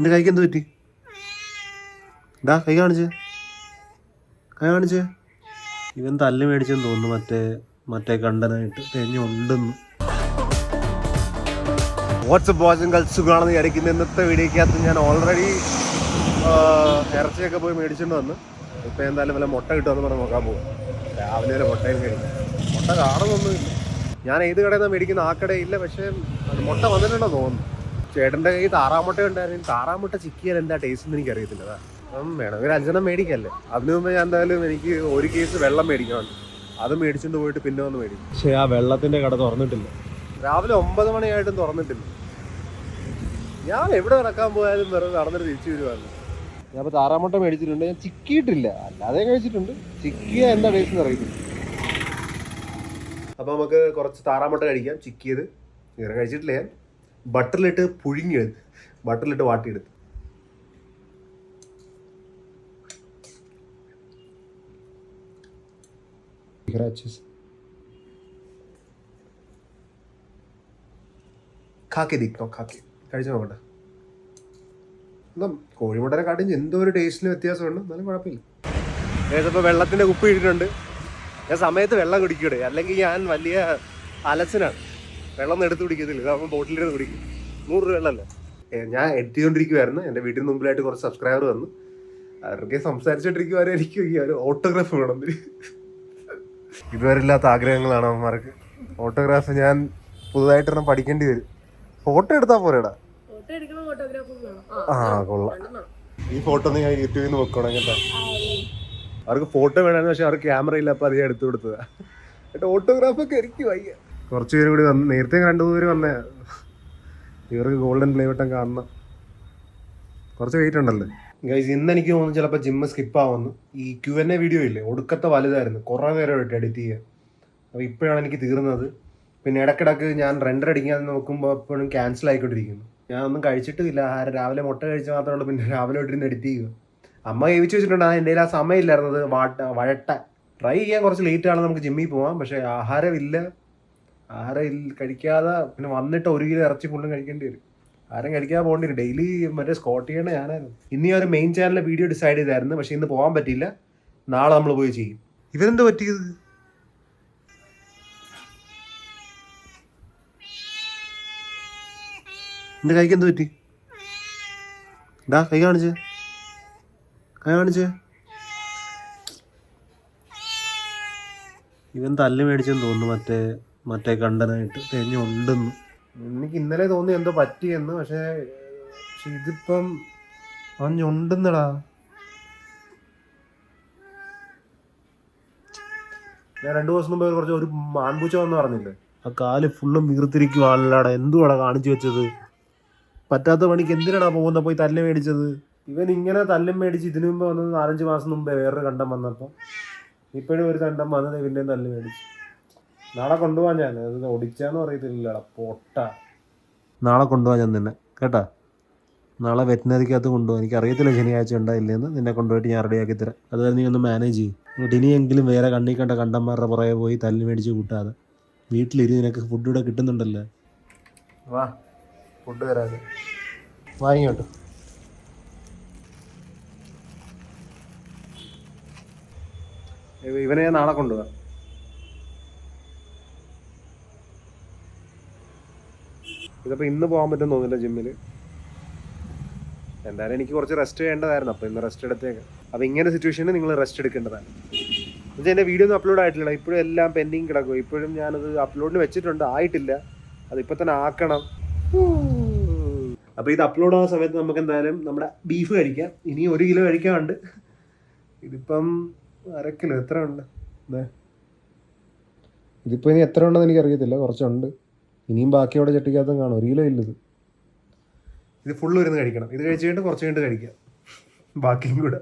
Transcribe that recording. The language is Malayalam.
നിന്റെ കൈക്ക് എന്ത് പറ്റി? ഡാ കൈ കാണിച്ച്. കൈ കാണിച്ച്. ഇവൻ തല്ല് മേടിച്ചെന്ന് തോന്നുന്നു മറ്റേ മറ്റേ കണ്ടനായിട്ട്. തെഞ്ഞുണ്ടെന്ന്. വാട്സപ്പ് വാചകങ്ങൾ സുഖമാണെന്ന് വിചാരിക്കുന്ന. ഇന്നത്തെ വീഡിയോക്കകത്ത് ഞാൻ ഓൾറെഡി ഇറച്ചിയൊക്കെ പോയി മേടിച്ചിട്ട് വന്ന്. ഇപ്പം എന്തായാലും വല്ല മുട്ട കിട്ടുമെന്ന് പറഞ്ഞ് നോക്കാൻ പോകും രാവിലെ വരെ മുട്ടയും കഴിക്കും. മുട്ട കാണുന്നൊന്നുമില്ല. ഞാൻ ഏത് കടയിൽ നിന്നാണ് മേടിക്കുന്ന ആ കടയില്ല പക്ഷേ മുട്ട വന്നിട്ടുണ്ടോ തോന്നുന്നു. ചേട്ടന്റെ കൈ താറാമുട്ട ഉണ്ടായിരുന്നു. താറാമുട്ട ചിക്കിയാൽ എന്താ ടേസ്റ്റ് എന്ന് എനിക്കറിയത്തില്ല. അതാ. അപ്പം വേണമെങ്കിൽ അഞ്ചെണ്ണം മേടിക്കല്ലേ? അതിനു മുമ്പ് ഞാൻ എന്തായാലും എനിക്ക് ഒരു കേസ് വെള്ളം മേടിക്കണം. അത് മേടിച്ചുകൊണ്ട് പോയിട്ട് പിന്നെ വന്ന് മേടിക്കും. പക്ഷേ ആ വെള്ളത്തിന്റെ കട തുറന്നിട്ടില്ല. രാവിലെ ഒമ്പത് മണിയായിട്ടും തുറന്നിട്ടില്ല. ഞാൻ എവിടെ നടക്കാൻ പോയാലും വെറുതെ നടന്നിട്ട് തിരിച്ചു വരുവാണ്. ഞാൻ ഇപ്പോൾ താറാമുട്ട മേടിച്ചിട്ടുണ്ട്. ഞാൻ ചിക്കിയിട്ടില്ല. അല്ലാതെ കഴിച്ചിട്ടുണ്ട്. ചിക്കിയ എന്താ ടേസ്റ്റ് എന്ന് അറിയത്തില്ല. അപ്പോൾ നമുക്ക് കുറച്ച് താറാമുട്ട കഴിക്കാം. ചിക്കിയത്. ഇങ്ങനെ കഴിച്ചിട്ടില്ല ഞാൻ. ബട്ടറിലിട്ട് പുഴുങ്ങിയെടുത്ത് ബട്ടറിലിട്ട് വാട്ടിയെടുത്ത്. കാക്കി ദിക്കോ കാക്കി. കഴിച്ചു നോക്കട്ടെ. എന്നാ കോഴിമുട്ടനെ കാട്ടിയും എന്തോ ഒരു ടേസ്റ്റിന് വ്യത്യാസമുണ്ട്. എന്നാലും കുഴപ്പമില്ല. ഏതപ്പോൾ വെള്ളത്തിന്റെ കുപ്പി ഇട്ടിട്ടുണ്ട്. ഞാൻ സമയത്ത് വെള്ളം കുടിക്കൂടെ. അല്ലെങ്കിൽ ഞാൻ വലിയ അലച്ചനാണ്. വെള്ളം ഒന്നും എടുത്ത് കുടിക്കത്തില്ല. ഇതാകുമ്പോൾ ബോട്ടിലിരുന്ന് കുടിക്കും. നൂറ് രൂപ വെള്ളമല്ലേ? ഞാൻ ഞാൻ എത്തിക്കൊണ്ടിരിക്കുവായിരുന്നു. എന്റെ വീട്ടിന് മുമ്പിലായിട്ട് കുറച്ച് സബ്സ്ക്രൈബർ വന്നു. അവർക്ക് സംസാരിച്ചോണ്ടിരിക്കുവാരും എനിക്ക് ഈ ഒരു ഓട്ടോഗ്രാഫ് വേണം ഇതുവരെ ഇല്ലാത്ത ആഗ്രഹങ്ങളാണ് അവന്മാർക്ക്. ഓട്ടോഗ്രാഫ് ഞാൻ പുതുതായിട്ടൊരെണ്ണം പഠിക്കേണ്ടി വരും. ഫോട്ടോ എടുത്താൽ പോരേടാ. ആ കൊള്ളാം. ഈ ഫോട്ടോ ഒന്ന് ഞാൻ യൂട്യൂബിൽ നിന്ന് വെക്കണം കേട്ടോ. അവർക്ക് ഫോട്ടോ വേണമെന്ന് പക്ഷെ അവർക്ക് ക്യാമറ ഇല്ല അപ്പം അധികം എടുത്തു കൊടുത്തതാ. എന്നിട്ട് ഓട്ടോഗ്രാഫൊക്കെ എനിക്ക് വയ്യ. കുറച്ച് പേര് കൂടി വന്ന് നേരത്തെ രണ്ടു മൂന്ന് പേര് വന്നേ. ഇവർക്ക് ഗോൾഡൻ പ്ലേ വട്ടം കാണണം. കുറച്ച് വെയിറ്റ് ഉണ്ടല്ലേ? ഗൈസ് ഇന്ന് എനിക്ക് തോന്നുന്നു ചിലപ്പോൾ ജിമ്മ് സ്കിപ്പ് ആവുന്നു ഈ ക്യു എൻ എ വീഡിയോ ഇല്ലേ ഒടുക്കത്തെ വലുതായിരുന്നു. കുറേ നേരമായിട്ട് എഡിറ്റ് ചെയ്യുക അപ്പോൾ ഇപ്പോഴാണ് എനിക്ക് തീർന്നത്. പിന്നെ ഇടക്കിടക്ക് ഞാൻ റെൻഡർ അടിക്കാൻ നോക്കുമ്പോൾ എപ്പോഴും ക്യാൻസൽ ആയിക്കൊണ്ടിരിക്കുന്നു. ഞാൻ ഒന്നും കഴിച്ചിട്ടില്ല ആരും രാവിലെ മുട്ട കഴിച്ച മാത്രമേ ഉള്ളൂ. പിന്നെ രാവിലെ ഇട്ടിരുന്ന് എഡിറ്റ് ചെയ്യുക. അമ്മ ഏവിച്ച് വെച്ചിട്ടുണ്ട്. എന്റെ കയ്യിൽ ആ സമയമില്ലായിരുന്നത്. വാട്ട വഴട്ട. ട്രൈ ചെയ്യാൻ കുറച്ച് ലേറ്റ് ആണ്. നമുക്ക് ജിമ്മിൽ പോവാം. പക്ഷേ ആഹാരമില്ല. ആഹാരം കഴിക്കാതെ പിന്നെ വന്നിട്ട് ഒരു കിലോ ഇറച്ചി ഫുള്ളും കഴിക്കേണ്ടി വരും. ആരും കഴിക്കാതെ പോകേണ്ടി വരും. ഡെയിലി മറ്റേ സ്കോട്ട് ചെയ്യണേ ഞാനായിരുന്നു. ഇന്ന് ഈ ഒരു മെയിൻ ചാനലിലെ വീഡിയോ ഡിസൈഡ് ചെയ്തായിരുന്നു. പക്ഷേ ഇന്ന് പോകാൻ പറ്റിയില്ല. നാളെ നമ്മൾ പോയി ചെയ്യും. ഇവരെന്ത് പറ്റിയത്? എന്റെ കൈക്ക് എന്ത് പറ്റി? ഡാ കൈ കാണിച്ച്. കൈ കാണിച്ച്. ഇവൻ തല്ല് മേടിച്ചെന്ന് തോന്നുന്നു മറ്റേ മറ്റേ കണ്ടനായിട്ട് തെഞ്ഞുണ്ടെന്ന്. എനിക്ക് ഇന്നലെ തോന്നി എന്തോ പറ്റിയെന്ന് പക്ഷേ പക്ഷെ ഇതിപ്പം അവൻ ഞൊണ്ടെന്നടാ. ഞാൻ രണ്ടു ദിവസം മുമ്പ് കുറച്ച് ഒരു മാൻപൂച്ച വന്ന് പറഞ്ഞില്ലേ? ആ കാൽ ഫുള്ളും വീർത്തിരിക്കും ആളല്ലാടാ എന്തുവാടാ കാണിച്ചു വെച്ചത്? പറ്റാത്ത പണിക്ക് എന്തിനാടാ പോകുന്ന പോയി തല്ല് മേടിച്ചത്? ഇവൻ ഇങ്ങനെ തല്ലും മേടിച്ച് ഇതിനു മുമ്പ് വന്നത് നാലഞ്ച് മാസം മുമ്പേ വേറൊരു കണ്ടം വന്നപ്പോൾ ഇപ്പോഴും ഒരു കണ്ടം വന്നത് ഇവന്റെയും തല്ല് മേടിച്ചു. നാളെ കൊണ്ടുപോകാൻ ഞാൻ. അത് ഒടിച്ചാന്ന് പറയത്തില്ലടാ പൊട്ട. നാളെ കൊണ്ടുപോകാൻ ഞാൻ നിന്നെ. കേട്ടാ? നാളെ വെറ്റിനറിക്കകത്ത് കൊണ്ടുപോകാൻ എനിക്ക് അറിയത്തില്ല ശനിയാഴ്ച ഉണ്ടായില്ലെന്ന് നിന്നെ കൊണ്ടുപോയിട്ട് ഞാൻ റെഡിയാക്കി തരാം. അതുവരെ നീ ഒന്ന് മാനേജ് ചെയ്യും. എന്നിട്ട് ഇനിയെങ്കിലും വേറെ കണ്ണി കണ്ട കണ്ടന്മാരുടെ പുറകെ പോയി തല്ലി മേടിച്ച് കൂട്ടാതെ. വീട്ടിലിരി നിനക്ക് ഫുഡ് ഇവിടെ കിട്ടുന്നുണ്ടല്ലേ. വാ. ഫുഡ് വരാതെ. വാങ്ങിയോട്ടോ ഇവനെ ഞാൻ നാളെ കൊണ്ടുപോകാം ഇതിപ്പോൾ ഇന്ന് പോകാൻ പറ്റും തോന്നില്ല ജിമ്മിൽ എന്തായാലും എനിക്ക് കുറച്ച് റെസ്റ്റ് ചെയ്യേണ്ടതായിരുന്നു അപ്പോൾ ഇന്ന് റെസ്റ്റ് എടുത്തേക്ക്. അപ്പോൾ ഇങ്ങനെ സിറ്റുവേഷനിൽ നിങ്ങൾ റെസ്റ്റ് എടുക്കേണ്ടതാണ്. എന്നുവെച്ചാൽ എന്റെ വീഡിയോ ഒന്നും അപ്ലോഡ് ആയിട്ടില്ല ഇപ്പോഴും എല്ലാം പെൻഡിങ് കിടക്കും. ഇപ്പോഴും ഞാനത് അപ്ലോഡിന് വെച്ചിട്ടുണ്ട്. ആയിട്ടില്ല. അതിപ്പോൾ തന്നെ ആക്കണം. അപ്പോൾ ഇത് അപ്ലോഡ് ആവുന്ന സമയത്ത് നമുക്ക് എന്തായാലും നമ്മുടെ ബീഫ് കഴിക്കാം. ഇനി ഒരു കിലോ കഴിക്കാണ്ട് ഇതിപ്പം അര കിലോ എത്ര ഉണ്ട്. ഇതിപ്പോൾ ഇനി എത്ര ഉണ്ടെന്ന് എനിക്ക് അറിയത്തില്ല കുറച്ചുണ്ട്. ഇനിയും ബാക്കി അവിടെ ചട്ടിക്കകത്തും കാണും. ഒരു കിലോ ഇല്ലത്. ഇത് ഫുള്ള് ഇരുന്ന് കഴിക്കണം. ഇത് കഴിച്ച് കഴിഞ്ഞിട്ട് കുറച്ച് കഴിഞ്ഞിട്ട് കഴിക്കാം. ബാക്കിയും കൂടെ.